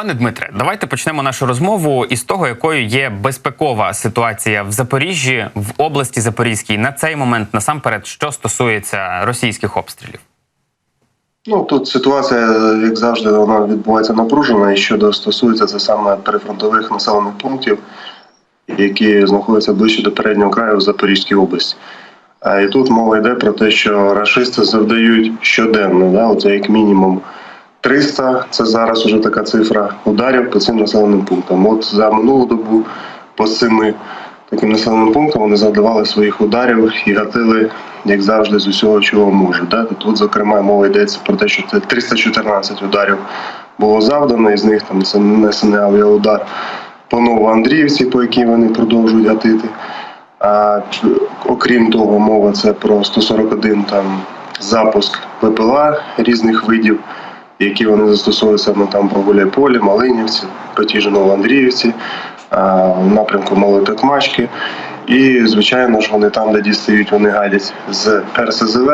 Пане Дмитре, давайте почнемо нашу розмову із того, якою є безпекова ситуація в Запоріжжі, в області Запорізькій на цей момент, насамперед, що стосується російських обстрілів. Ну тут ситуація, як завжди, вона відбувається напружена, і щодо стосується це саме прифронтових населених пунктів, які знаходяться ближче до переднього краю в Запорізькій області. А і тут мова йде про те, що рашисти завдають щоденно, да, оце як мінімум 300, це зараз уже така цифра ударів по цим населеним пунктам. От за минулу добу по цими таким населеним пунктам вони завдавали своїх ударів і гатили, як завжди, з усього, чого можуть. Да? Тут, зокрема, мова йдеться про те, що це 314 ударів було завдано, із них там це нанесений авіаудар по Новоандріївці, по якій вони продовжують гатити. А окрім того, мова це про 141 там запуск ППЛА різних видів, які вони застосовують саме там по Гуляйполі, Малинівці, по тій же Новоандріївці, а, в напрямку Малої Токмачки. І, звичайно ж, вони там, де дістають, вони гадять з РСЗВ,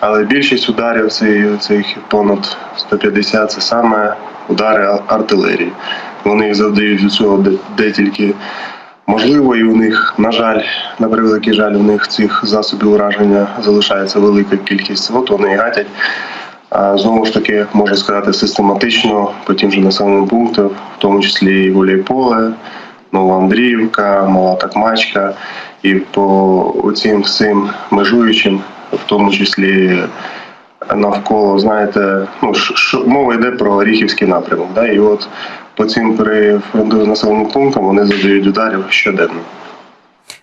але більшість ударів цих, понад 150 це саме удари артилерії. Вони їх завдають від цього де, де тільки можливо, і у них, на жаль, на превеликий жаль, у них цих засобів ураження залишається велика кількість. От вони гатять. Знову ж таки, можна сказати, систематично по тим же населеним пунктам, в тому числі і Гуляйполе, Новоандріївка, Мала Такмачка, і по цим всім межуючим, в тому числі навколо, знаєте, ну ш- мова йде про Оріхівський напрямок. Да? І от по цим прифронтовим населеним пунктам вони задають ударів щоденно.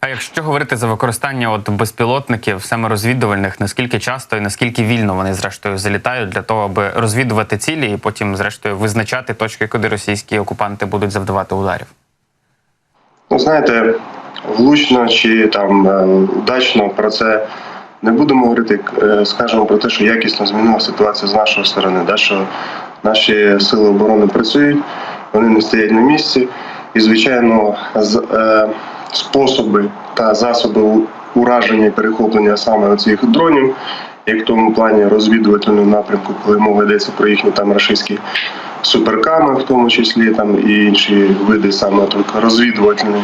А якщо говорити за використання от безпілотників, саме розвідувальних, наскільки часто і наскільки вільно вони зрештою залітають для того, аби розвідувати цілі і потім, зрештою, визначати точки, куди російські окупанти будуть завдавати ударів? Ну, знаєте, влучно чи там е, удачно про це не будемо говорити. Е, Скажемо про те, що якісно змінила ситуація з нашої сторони, да, що наші сили оборони працюють, вони не стоять на місці. І, звичайно, з, е, способи та засоби ураження і перехоплення саме цих дронів, як в тому плані розвідувального напрямку, коли мова йдеться про їхні там рашистські суперками, в тому числі там і інші види саме розвідувальної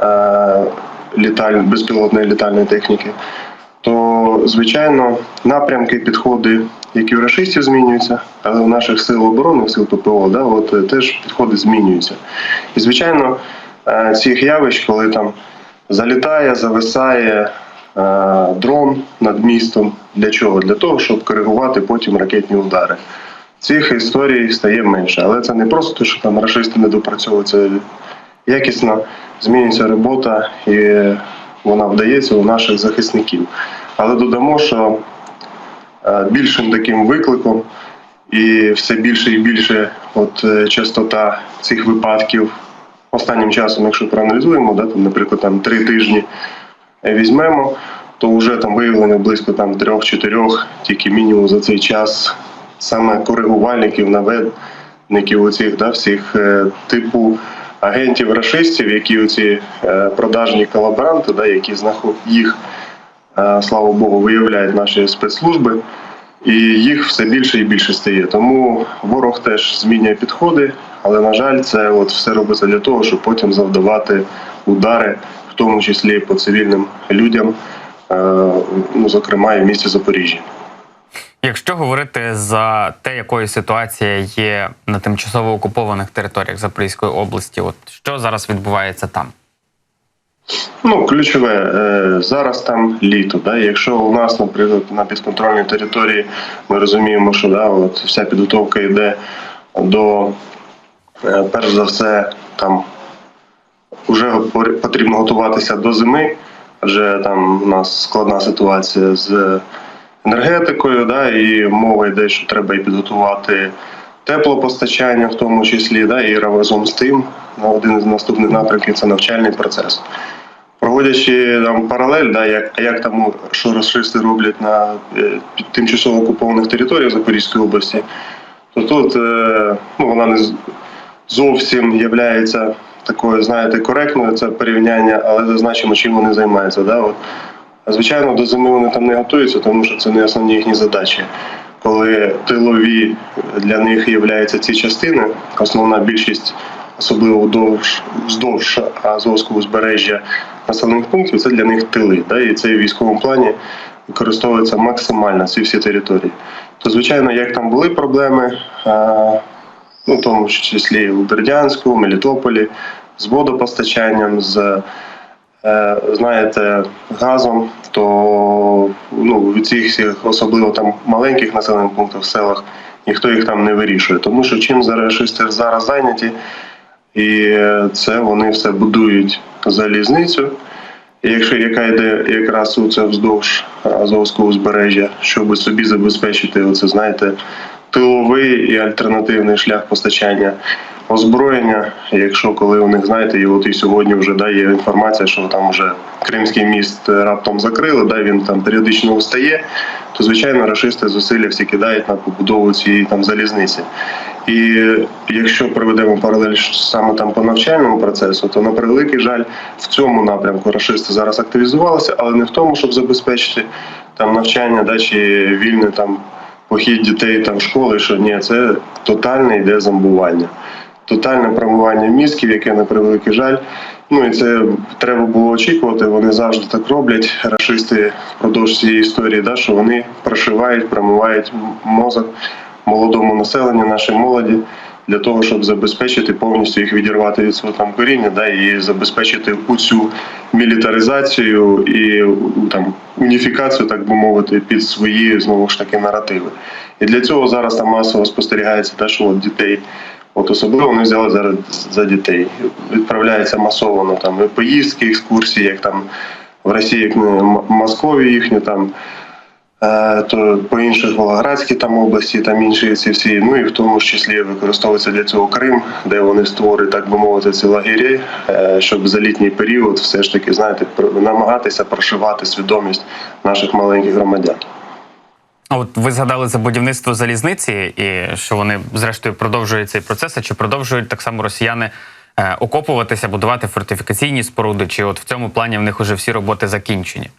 е, літаль, безпілотної літальної техніки, то звичайно напрямки, підходи, які у рашистів змінюються, але у наших сил оборони, сил ППО, да, от е, теж підходи змінюються. І звичайно, цих явищ, коли там залітає, зависає е, дрон над містом. Для чого? Для того, щоб коригувати потім ракетні удари. Цих історій стає менше, але це не просто те, що там рашисти не допрацьовують, це якісно змінюється робота і вона вдається у наших захисників. Але додамо, що е, більшим таким викликом і все більше і більше от е, частота цих випадків останнім часом, якщо проаналізуємо, да, там, наприклад, там три тижні візьмемо, то вже там виявлено близько там трьох-чотирьох, тільки мінімум за цей час саме коригувальників, наведників оцих да, всіх е, типу агентів рашистів, які оці е, продажні колаборанти, да, які їх, е, слава Богу, виявляють наші спецслужби. І їх все більше і більше стає. Тому ворог теж змінює підходи, але на жаль, це от все робиться для того, щоб потім завдавати удари, в тому числі по цивільним людям, е, ну зокрема і в місті Запоріжжя. Якщо говорити за те, якою ситуація є на тимчасово окупованих територіях Запорізької області, от що зараз відбувається там? Ну, ключове, е, зараз там літо. Да? Якщо у нас, наприклад, на підконтрольній території ми розуміємо, що да, от вся підготовка йде до, е, перш за все, там вже потрібно готуватися до зими, адже там у нас складна ситуація з енергетикою, да, і мова йде, що треба і підготувати теплопостачання, в тому числі, да, і разом з тим на один з наступних напрямків це навчальний процес. Проводячи там паралель, да, як, як там що расисти роблять на е, тимчасово окупованих територіях Запорізької області, то тут е, ну, вона не зовсім є такою, знаєте, коректною це порівняння, але зазначимо, чим вони займаються. Да? От, звичайно, до зими вони там не готуються, тому що це не основні їхні задачі. Коли тилові для них являються ці частини, основна більшість, особливо вдовж, вздовж Азовського узбережжя населених пунктів, це для них тили. Да, і це в військовому плані використовується максимально ці всі території. То, звичайно, як там були проблеми, ну, в тому числі у Бердянську, Мелітополі, з водопостачанням, з е, знаєте, газом, то від цих всіх, особливо там маленьких населених пунктів в селах, ніхто їх там не вирішує. Тому що чим зараз рашисти зараз зайняті, і це вони все будують залізницю. І якщо яка йде якраз у це вздовж Азовського узбережжя, щоб собі забезпечити оце, знаєте, тиловий і альтернативний шлях постачання озброєння. Якщо коли у них знаєте, і от і сьогодні вже да, є інформація, що там вже Кримський міст раптом закрили, да, він там періодично устає, то звичайно рашисти зусилля всі кидають на побудову цієї там залізниці. І якщо проведемо паралель саме там по навчальному процесу, то на превеликий жаль в цьому напрямку рашисти зараз активізувалися, але не в тому, щоб забезпечити там навчання, да, чи вільне там похід дітей там школи, що ні, це тотальне йде зомбування. Тотальне промивання мізків, яке на превеликий жаль. Ну і це треба було очікувати. Вони завжди так роблять. Рашисти впродовж цієї історії, да, що вони прошивають, промивають мозок молодому населенню, нашій молоді, для того, щоб забезпечити повністю їх відірвати від свого там коріння, да, і забезпечити цю мілітаризацію і там уніфікацію, так би мовити, під свої знову ж таки наративи. І для цього зараз там масово спостерігається те, що от дітей. От особливо вони взяли зараз за дітей. Відправляється масово там і поїздки, екскурсії, як там в Росії, як М- Москові їхні там, е, то по інших Волгоградській там області, там інші ці всі. Ну і в тому ж числі використовується для цього Крим, де вони створюють, так би мовити, ці лагері, е, щоб за літній період все ж таки, знаєте, намагатися прошивати свідомість наших маленьких громадян. От ви згадали за будівництво залізниці, і що вони зрештою продовжують цей процес, а чи продовжують так само росіяни е, окопуватися, будувати фортифікаційні споруди, чи от в цьому плані в них уже всі роботи закінчені?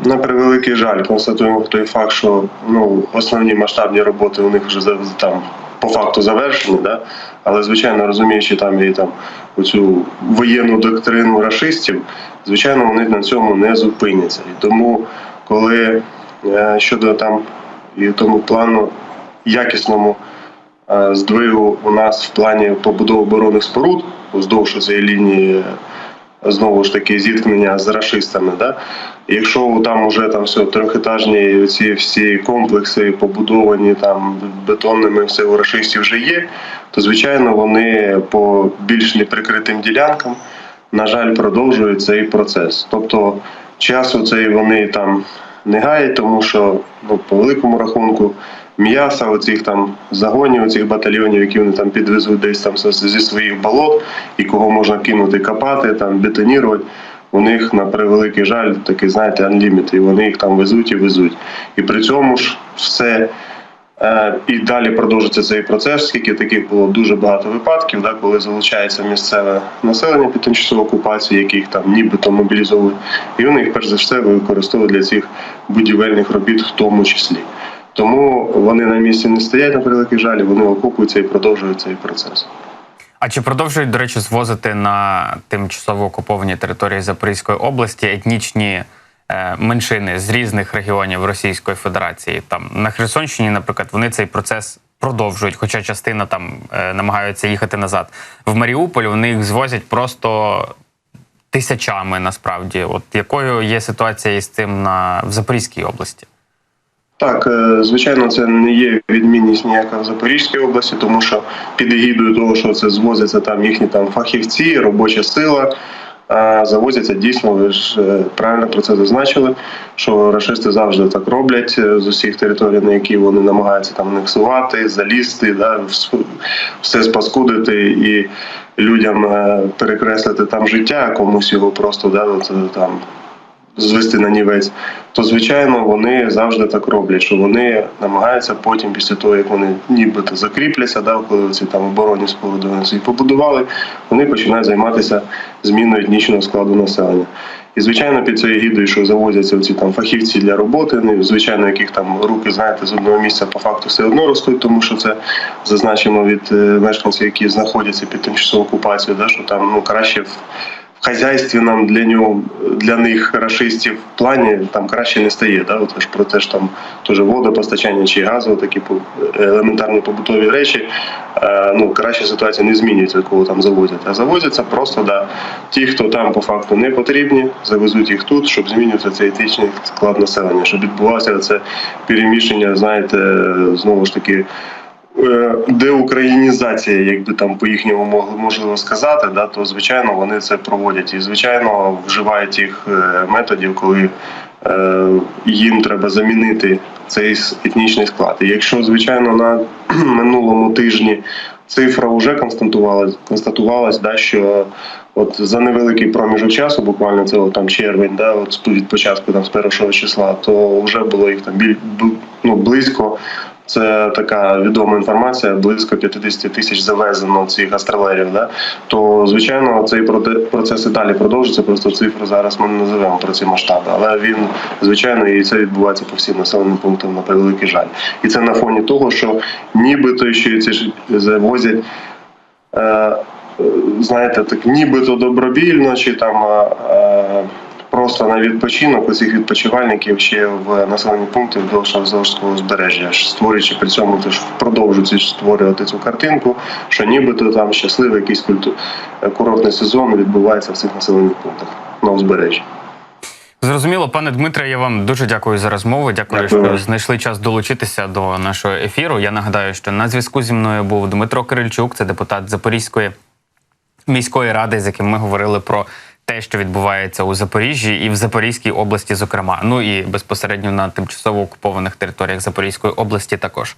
На превеликий жаль, констатуємо той факт, що ну основні масштабні роботи у них вже там по факту завершені, да? але звичайно розуміючи там і там оцю воєнну доктрину рашистів, звичайно, вони на цьому не зупиняться. І тому, коли щодо там і тому плану якісному е, здвигу у нас в плані побудови оборонних споруд уздовж цієї лінії знову ж таки зіткнення з рашистами. Да? Якщо там уже там все трьохетажні ці всі комплекси побудовані там бетонними, все у рашистів вже є, то звичайно вони по більш неприкритим ділянкам, на жаль, продовжують цей процес. Тобто часу цей вони там не гає, тому що ну, по великому рахунку м'яса, оцих там загонів, оцих батальйонів, які вони там підвезуть десь там зі своїх болот, і кого можна кинути, копати, там бетонірувати. У них на превеликий жаль такий, знаєте, анліміт, і вони їх там везуть і везуть. І при цьому ж все і далі продовжиться цей процес, оскільки таких було дуже багато випадків, да, коли залучається місцеве населення під тимчасову окупацію, яких там нібито мобілізовують, і вони їх перш за все використовують для цих будівельних робіт, в тому числі. Тому вони на місці не стоять на превеликий жаль, вони окупуються і продовжують цей процес. А чи продовжують, до речі, звозити на тимчасово окуповані території Запорізької області етнічні е, меншини з різних регіонів Російської Федерації? Там на Херсонщині, наприклад, вони цей процес продовжують, хоча частина там е, намагаються їхати назад. В Маріуполь вони їх звозять просто тисячами насправді. От якою є ситуація із цим на в Запорізькій області? Так, е, звичайно, це не є відмінність ніяка в Запорізькій області, тому що під егідою того, що це звозяться там їхні там фахівці, робоча сила. Завозяться дійсно, ви ж е, правильно про це зазначили, що рашисти завжди так роблять е, з усіх територій, на які вони намагаються там анексувати, залізти, да, вс- все спаскудити і людям е, перекреслити там життя, комусь його просто да, от, там звести на нівець, то звичайно вони завжди так роблять, що вони намагаються потім, після того як вони нібито закріпляться, да, коли ці там оборонні споруди собі побудували, вони починають займатися зміною етнічного складу населення. І звичайно, під цією гідою, що завозяться ці там фахівці для роботи, ну, звичайно, яких там руки знаєте з одного місця по факту все одно ростуть, тому що це зазначено від е, мешканців, які знаходяться під тимчасовою окупацією, да, що там ну краще в нам для нього для них рашистів в плані там краще не стає. Да? От ж про те ж там теж водопостачання чи газу, такі елементарні побутові речі. Е, ну краще ситуація не змінюється, коли там завозять. А завозяться просто да, ті, хто там по факту не потрібні, завезуть їх тут, щоб змінювати цей етичний склад населення, щоб відбувалося це переміщення, знаєте, знову ж таки деукраїнізація, якби там по їхньому можливо сказати, да, то звичайно вони це проводять і звичайно вживають тих е, методів, коли е, їм треба замінити цей етнічний склад. І якщо звичайно на минулому тижні цифра вже констатувалась, констатувалась, да, що от за невеликий проміжок часу, буквально це там червень, да, от від початку там з першого числа, то вже було їх там біль, ну, близько. Це така відома інформація, близько 50 тисяч завезено цих астролерів. Да? То звичайно цей процес і далі продовжиться. Просто цифри зараз ми не називаємо про ці масштаби. Але він звичайно і це відбувається по всім населеним пунктам на превеликий жаль. І це на фоні того, що нібито ще ці завозять. Е, е, знаєте, так нібито добровільно, чи там просто на відпочинок у цих відпочивальників ще в населені пункти вздовж Азовського узбережжя, створюючи при цьому теж продовжуючи створювати цю картинку, що нібито там щасливий якийсь культу... курортний сезон відбувається в цих населених пунктах на узбережжі. Зрозуміло, пане Дмитре, я вам дуже дякую за розмову. Дякую, Дякую. що знайшли час долучитися до нашого ефіру. Я нагадаю, що на зв'язку зі мною був Дмитро Кирильчук, це депутат Запорізької міської ради, з яким ми говорили про те, що відбувається у Запоріжжі і в Запорізькій області, зокрема. Ну і безпосередньо на тимчасово окупованих територіях Запорізької області також.